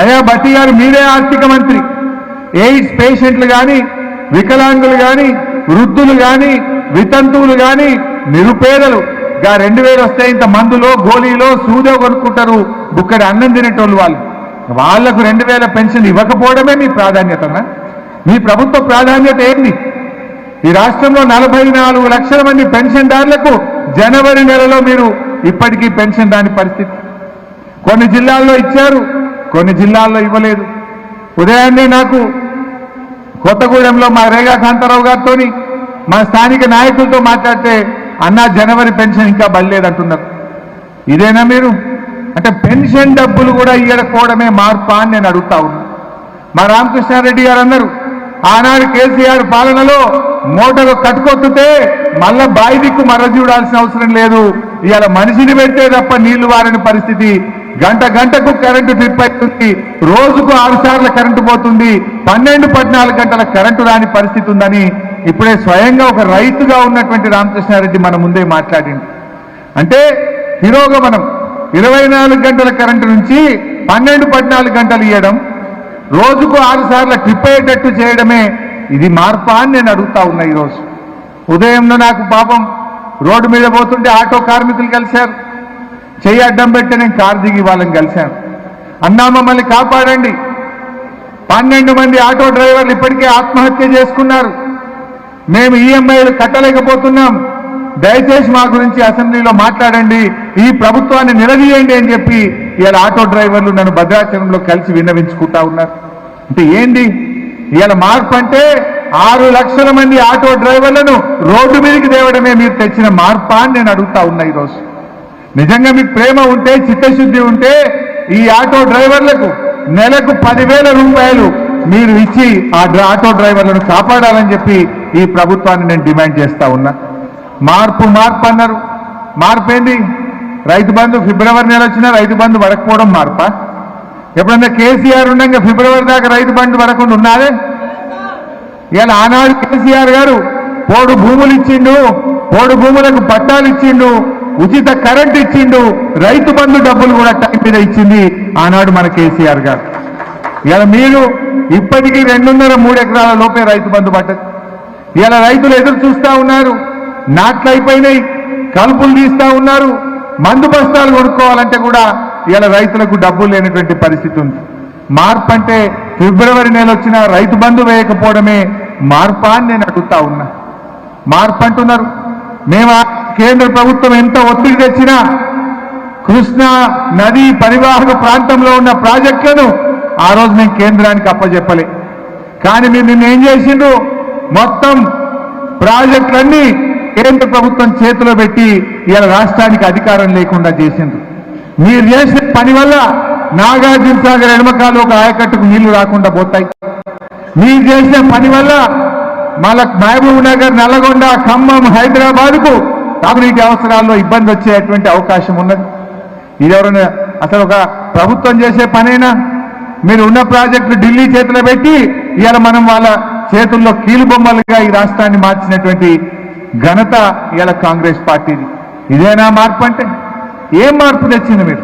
అయ్యా భట్టి గారు మీరే ఆర్థిక మంత్రి. ఎయిడ్స్ పేషెంట్లు కానీ వికలాంగులు కానీ వృద్ధులు కానీ వితంతువులు కానీ నిరుపేదలు. గా రెండు వేలు వస్తే ఇంత మందులో గోళీలో సూదో కొనుక్కుంటారు. బుక్కడి అన్నం తినేటోళ్ళు వాళ్ళు. వాళ్ళకు రెండు వేల పెన్షన్ ఇవ్వకపోవడమే మీ ప్రాధాన్యతనా మీ ప్రభుత్వ ప్రాధాన్యత ఏంది? ఈ రాష్ట్రంలో నలభై నాలుగు లక్షల మంది పెన్షన్దారులకు జనవరి నెలలో మీరు ఇప్పటికీ పెన్షన్ దాని పరిస్థితి. కొన్ని జిల్లాల్లో ఇచ్చారు. కొన్ని జిల్లాల్లో ఇవ్వలేదు. ఉదయాన్నే నాకు కొత్తగూడెంలో మా రేగా కాంతారావు గారితో మా స్థానిక నాయకులతో మాట్లాడితే అన్నా జనవరి పెన్షన్ ఇంకా బయలేదంటున్నారు ఇదేనా మీరు? అంటే పెన్షన్ డబ్బులు కూడా ఇవ్వకపోవడమే మార్పా అని నేను అడుగుతా ఉన్నా. మా రామకృష్ణారెడ్డి గారు అన్నారు ఆనాడు కేసీఆర్ పాలనలో మోటారు కట్టుకొత్తుతే మళ్ళా బాయి దిక్కు మర్ర చూడాల్సిన అవసరం లేదు. ఇవాళ మనిషిని పెడితే తప్ప నీళ్ళు వారని పరిస్థితి గంట గంటకు కరెంటు ట్రిప్ అవుతుంది రోజుకు ఆరు సార్లు కరెంటు పోతుంది. పన్నెండు పద్నాలుగు గంటల కరెంటు రాని పరిస్థితి ఉందని ఇప్పుడే స్వయంగా ఒక రైతుగా ఉన్నటువంటి రామకృష్ణారెడ్డి మన ముందే మాట్లాడింది అంటే తిరోగమనం. ఇరవై నాలుగు గంటల కరెంటు నుంచి పన్నెండు పద్నాలుగు గంటలు ఇవ్వడం రోజుకు ఆరు సార్లు ట్రిప్ అయ్యేటట్టు చేయడమే ఇది మార్పా అని నేను అడుగుతా ఉన్నా ఈరోజు. ఉదయంలో నాకు పాపం రోడ్డు మీద పోతుంటే ఆటో కార్మికులు కలిశారు. చెయ్యి అడ్డం పెట్టి నేను కారు దిగి వాళ్ళని కలిశాను. అన్నా మమ్మల్ని కాపాడండి. పన్నెండు మంది ఆటో డ్రైవర్లు ఇప్పటికే ఆత్మహత్య చేసుకున్నారు. మేము ఈఎంఐలు కట్టలేకపోతున్నాం. దయచేసి మా గురించి అసెంబ్లీలో మాట్లాడండి. ఈ ప్రభుత్వాన్ని నిలదీయండి అని చెప్పి ఇవాళ ఆటో డ్రైవర్లు నన్ను భద్రాచలంలో కలిసి విన్నవించుకుంటా ఉన్నారు. అంటే ఏంది? ఇవాళ మార్పు అంటే ఆరు లక్షల మంది ఆటో డ్రైవర్లను రోడ్డు మీదకి తేవడమే మీరు తెచ్చిన మార్పా అని నేను అడుగుతా ఉన్నా ఈరోజు. నిజంగా మీకు ప్రేమ ఉంటే చిత్తశుద్ధి ఉంటే ఈ ఆటో డ్రైవర్లకు నెలకు పదివేల రూపాయలు మీరు ఇచ్చి ఆ ఆటో డ్రైవర్లను కాపాడాలని చెప్పి ఈ ప్రభుత్వాన్ని నేను డిమాండ్ చేస్తా ఉన్నా. మార్పు మార్పు అన్నారు. మార్పు ఏంది? రైతు బంధు ఫిబ్రవరి నెల వచ్చినా రైతు బంధు పడకపోవడం మార్పా? ఎప్పుడన్నా కేసీఆర్ ఉండగా ఫిబ్రవరి దాకా రైతు బంధు పడకుండా ఉన్నారే ఇవాళ ఆనాడు కేసీఆర్ గారు పోడు భూములు ఇచ్చిండు పోడు భూములకు పట్టాలు ఇచ్చిండు ఉచిత కరెంట్ ఇచ్చిండు. రైతు బంధు డబ్బులు కూడా టైం మీద ఇచ్చింది ఆనాడు మన కేసీఆర్ గారు. ఇలా మీరు ఇప్పటికీ రెండున్నర మూడు ఎకరాల లోపే రైతు బంధు పట్టదు ఇలా రైతులు ఎదురు చూస్తా ఉన్నారు. నాట్లు అయిపోయినాయి. కలుపులు తీస్తా ఉన్నారు. మందు బస్తాలు కొనుక్కోవాలంటే కూడా ఇలా రైతులకు డబ్బులు లేనటువంటి పరిస్థితి ఉంది. మార్పు అంటే ఫిబ్రవరి నెల వచ్చిన రైతు బంధు వేయకపోవడమే మార్పా అని నేను అడుగుతా ఉన్నా. మార్పు అంటున్నారు. మేము కేంద్ర ప్రభుత్వం ఎంత ఒత్తిడి తెచ్చినా కృష్ణా నది పరివాహక ప్రాంతంలో ఉన్న ప్రాజెక్టులను ఆ రోజు మేము కేంద్రానికి అప్పచెప్పలే కానీ మీరు నిన్న ఏం చేసిండ్రు? మొత్తం ప్రాజెక్టులన్నీ కేంద్ర ప్రభుత్వం చేతిలో పెట్టి ఇలా రాష్ట్రానికి అధికారం లేకుండా చేసిండ్రు. మీరు చేసిన పని వల్ల నాగార్జున సాగర్ ఎడమకాలు ఒక ఆయకట్టుకు నీళ్ళు రాకుండా పోతాయి. మీరు చేసిన పని వల్ల మళ్ళా మహబూబ్ నగర్ నల్లగొండ ఖమ్మం హైదరాబాద్కు తాగునీటి అవసరాల్లో ఇబ్బంది వచ్చేటువంటి అవకాశం ఉన్నది. ఇది ఎవరైనా అసలు ఒక ప్రభుత్వం చేసే పనేనా? మీరు ఉన్న ప్రాజెక్టులు ఢిల్లీ చేతిలో పెట్టి ఇవాళ మనం వాళ్ళ చేతుల్లో కీలుబొమ్మలుగా ఈ రాష్ట్రాన్ని మార్చినటువంటి ఘనత ఇవాళ కాంగ్రెస్ పార్టీది. ఇదేనా మార్పు అంటే? ఏం మార్పు తెచ్చింది మీరు?